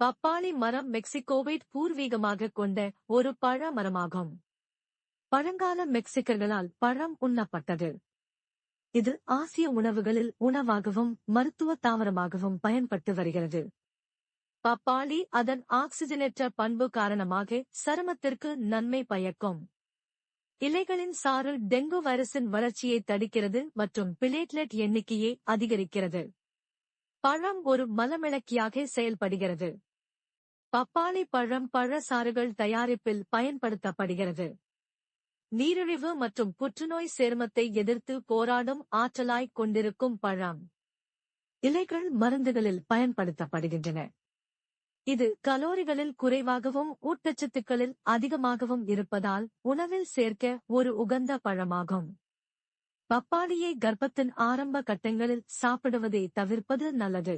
பப்பாளி மரம் மெக்சிகோவை பூர்வீகமாக கொண்ட ஒரு பழ மரமாகும் பழங்கால மெக்சிகர்களால் பழம் உண்ணப்பட்டது. இது ஆசிய உணவுகளில் உணவாகவும் மருத்துவ தாவரமாகவும் பயன்பட்டு வருகிறது. பப்பாளி அதன் ஆக்சிஜனேற்ற பண்பு காரணமாக சருமத்திற்கு நன்மை பயக்கும். இலைகளின் சாறு டெங்கு வைரஸின் வளர்ச்சியை தடுக்கிறது மற்றும் பிளேட்லெட் எண்ணிக்கையை அதிகரிக்கிறது. பழம் ஒரு மலமிளக்கியாக செயல்படுகிறது. பப்பாளி பழம் பழசாறுகள் தயாரிப்பில் பயன்படுத்தப்படுகிறது. நீரிழிவு மற்றும் புற்றுநோய் சேர்மத்தை எதிர்த்து போராடும் ஆற்றலாய் கொண்டிருக்கும் பழம். இலைகள் மருந்துகளில் பயன்படுத்தப்படுகின்றன. இது கலோரிகளில் குறைவாகவும் ஊட்டச்சத்துக்களில் அதிகமாகவும் இருப்பதால் உணவில் சேர்க்க ஒரு உகந்த பழமாகும். பப்பாளியை கர்ப்பத்தின் ஆரம்ப கட்டங்களில் சாப்பிடுவதை தவிர்ப்பது நல்லது.